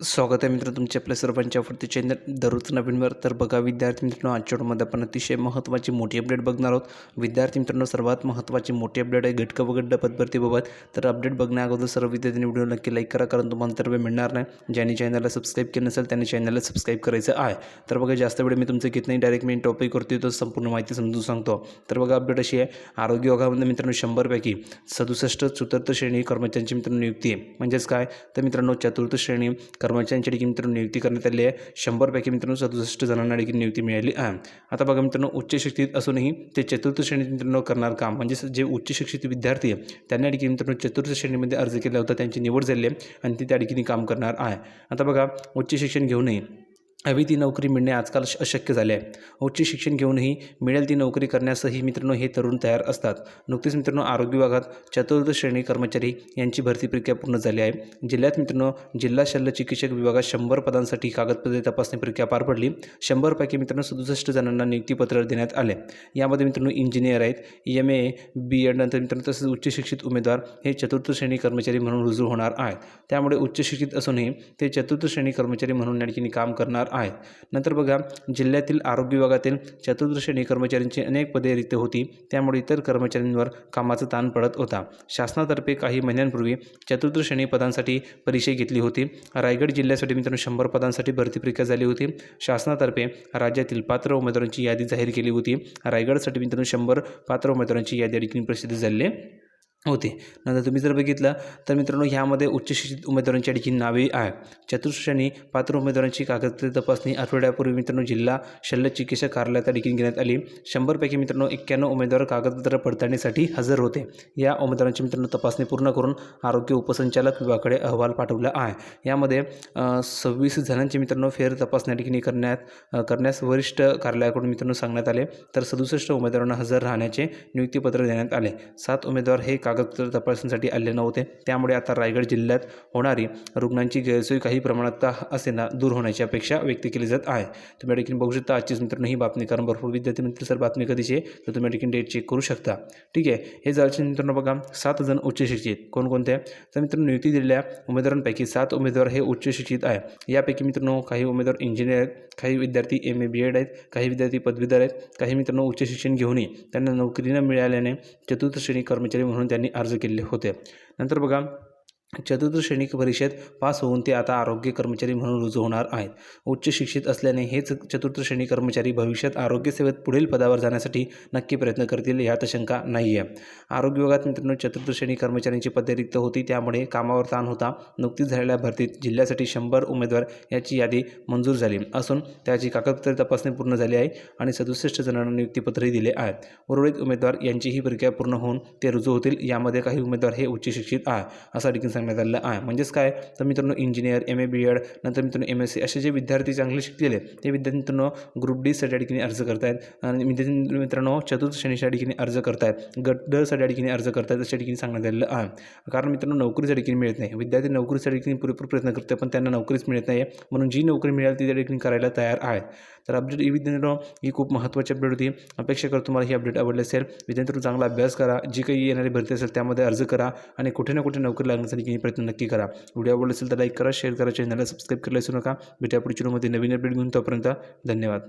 स्वागत आहे मित्र तुमच्या आपल्या सर्वांच्या आवडते चॅनल दररोज नवीनवर तर बघा विद्यार्थी मित्रांनो आजच्या व्हिडिओमध्ये आपण अतिशय महत्त्वाची मोठी अपडेट बघणार आहोत. विद्यार्थी मित्रांनो सर्वात महत्त्वाची मोठी अपडेट आहे घटक व पदभरतीबाबत तर अपडेट बघण्या अगोदर सर्व विद्यार्थ्यांनी व्हिडिओ नक्की लाईक करा कारण तुम्हाला तर वेळ मिळणार नाही. ज्यांनी चॅनलला सबस्क्राईब केलं नसेल त्यांनी चॅनलला सबस्क्राईब करायचं आहे. तर बघा जास्त वेळ मी तुमचं घेत नाही. डायरेक्ट मी टॉपिक करतो तो संपूर्ण माहिती समजून सांगतो. तर बघा अपडेट अशी आहे. आरोग्य विभागामध्ये मित्रांनो शंभरपैकी सदुसष्ट चतुर्थ श्रेणी कर्मचाऱ्यांची मित्रांनो नियुक्ती आहे. म्हणजेच काय? तर मित्रांनो चतुर्थ श्रेणी कर्मचाऱ्यांची देखील मित्रांनो नियुक्ती करण्यात आली आहे. शंभरपैकी मित्रांनो सदुसष्ट जणांना देखील नियुक्ती मिळाली आहे. आता बघा मित्रांनो उच्च शिक्षित असूनही ते चतुर्थ श्रेणीत मित्रांनो करणार काम. म्हणजे जे उच्च शिक्षित विद्यार्थी आहे त्यांना देखील मित्रांनो चतुर्थ श्रेणीमध्ये अर्ज केला होता त्यांची निवड झाली आहे आणि ते त्या ठिकाणी काम करणार आहे. आता बघा उच्च शिक्षण घेऊनही हवी ती नोकरी मिळणे आजकाल अशक्य झाले आहे. उच्च शिक्षण घेऊनही मिळेल ती नोकरी करण्यासही मित्रांनो हे तरुण तयार असतात. नुकतीच मित्रांनो आरोग्य विभागात चतुर्थ श्रेणी कर्मचारी यांची भरती प्रक्रिया पूर्ण झाली आहे. जिल्ह्यात मित्रांनो जिल्हा शल्य चिकित्सक विभागात शंभर पदांसाठी कागदपत्रे तपासणी प्रक्रिया पार पडली. शंभरपैकी मित्रांनो सदुसष्ट जणांना नियुक्तीपत्र देण्यात आले. यामध्ये मित्रांनो इंजिनियर आहेत एम ए बी एड नंतर मित्रांनो तसेच उच्च शिक्षित उमेदवार हे चतुर्थ श्रेणी कर्मचारी म्हणून रुजू होणार आहेत. त्यामुळे उच्च शिक्षित असूनही ते चतुर्थ श्रेणी कर्मचारी म्हणून या काम करणार आहेत. नंतर बघा जिल्ह्यातील आरोग्य विभागातील चतुर्दश्रेणी कर्मचाऱ्यांची अनेक पदे रिक्त होती. त्यामुळे इतर कर्मचाऱ्यांवर कामाचा ताण पडत होता. शासनातर्फे काही महिन्यांपूर्वी चतुर्दश्रेणी पदांसाठी परीक्षा घेतली होती. रायगड जिल्ह्यासाठी मित्रांनो शंभर पदांसाठी भरती प्रक्रिया झाली होती. शासनातर्फे राज्यातील पात्र उमेदवारांची यादी जाहीर केली होती. रायगडसाठी मित्रांनो शंभर पात्र उमेदवारांची यादी देखील प्रसिद्ध झाली होते. नंतर तुम्ही जर बघितलं तर मित्रांनो ह्यामध्ये उच्च शिक्षित उमेदवारांची आणखी नावे आहे चतुर्श्रेणी पात्र उमेदवारांची कागदपत्रे तपासणी आठवड्यापूर्वी मित्रांनो जिल्हा शल्य चिकित्सक कार्यालयात देखील घेण्यात आली. शंभरपैकी मित्रांनो एक्क्याण्णव उमेदवार कागदपत्र पडताळणीसाठी हजर होते. या उमेदवारांची मित्रांनो तपासणी पूर्ण करून आरोग्य उपसंचालक विभागाकडे अहवाल पाठवला आहे. यामध्ये सव्वीस जणांची मित्रांनो फेर तपासण्या ठिकाणी करण्यात करण्यास वरिष्ठ कार्यालयाकडून मित्रांनो सांगण्यात आले. तर सदुसष्ट उमेदवारांना हजर राहण्याचे नियुक्तीपत्र देण्यात आले. सात उमेदवार हे का कागदपत्र तपासणीसाठी आले नव्हते. त्यामुळे आता रायगड जिल्ह्यात होणारी रुग्णांची गैरसोय काही प्रमाणात का असेना दूर होण्याची अपेक्षा व्यक्त केली जात आहे. तुम्ही देखील बघू शकता आजचीच मित्रांनो ही बातमी कारण भरपूर विद्यार्थी मित्र सर बातमी कधीची आहे तर तुम्ही देखील डेट चेक करू शकता. ठीक आहे हे जायचे मित्रांनो बघा सात जण उच्च शिक्षित कोणकोणते? तर मित्रांनो नियुक्ती दिलेल्या उमेदवारांपैकी सात उमेदवार हे उच्च शिक्षित आहे यापैकी मित्रांनो काही उमेदवार इंजिनियर आहेत काही विद्यार्थी एम ए बी एड आहेत काही विद्यार्थी पदवीधर आहेत काही मित्रांनो उच्च शिक्षण घेऊनही त्यांना नोकरी न मिळाल्याने चतुर्थ श्रेणी कर्मचारी म्हणून त्यांनी अर्ज केले होते. नंतर बघा चतुर्थ श्रेणी परीक्षेत पास होऊन ते आता आरोग्य कर्मचारी म्हणून रुजू होणार आहेत. उच्च शिक्षित असल्याने हेच चतुर्थ श्रेणी कर्मचारी भविष्यात आरोग्यसेवेत पुढील पदावर जाण्यासाठी नक्की प्रयत्न करतील यात शंका नाही आहे आरोग्य विभागात मित्रांनो चतुर्थ श्रेणी कर्मचाऱ्यांची पदे रिक्त होती. त्यामुळे कामावर ताण होता. नुकतीच झालेल्या भरतीत जिल्ह्यासाठी शंभर उमेदवार याची यादी मंजूर झाली असून त्याची कागदपत्रे तपासणी पूर्ण झाली आहे आणि सदुसष्ट जणांना नियुक्तीपत्रही दिले आहेत. उर्वरित उमेदवार यांची ही प्रक्रिया पूर्ण होऊन ते रुजू होतील. यामध्ये काही उमेदवार हे उच्च शिक्षित आहे असा डिकिन सांगण्यात आलेलं आहे. म्हणजेच काय? तर मित्रांनो engineer M A B Ed नंतर मित्रांनो एम एस सी असे जे विद्यार्थी चांगले शिकलेले ते विद्यार्थी मित्रांनो ग्रुप डी साठी ठिकाणी अर्ज करतायत. आणि विद्यार्थी मित्रांनो चतुर्थ श्रेणीच्या ठिकाणी अर्ज करतायत. गट ड साठी ठिकाणी अर्ज करतायत अशा ठिकाणी सांगण्यात आलेलं आहे. कारण मित्रांनो नोकरीच्या ठिकाणी मिळत नाही. विद्यार्थी नोकरीच्या ठिकाणी पुरेपूर प्रयत्न करते पण त्यांना नोकरीच मिळत नाही म्हणून जी नोकरी मिळाली ती त्या ठिकाणी करायला तयार आहे तर अपडेट ही विद्यार्थ्यांनो ही खूप महत्त्वाची अपडेट होती. अपेक्षा करतो तुम्हाला ही अपडेट आवडली असेल. विद्यार्थ्यांनो चांगला अभ्यास करा. जी काही येणारी भरती असेल त्यामध्ये अर्ज करा. आणि कुठे ना कुठे नोकरी लागण्यासाठी काही प्रयत्न नक्की करा. व्हिडिओ आवडला असेल तर लाईक करा शेअर करा चॅनलला सबस्क्राईब करायला विसरू नका. भेटा पुढच्या व्हिडिओमध्ये नवीन अपडेट घेऊन तोपर्यंत धन्यवाद.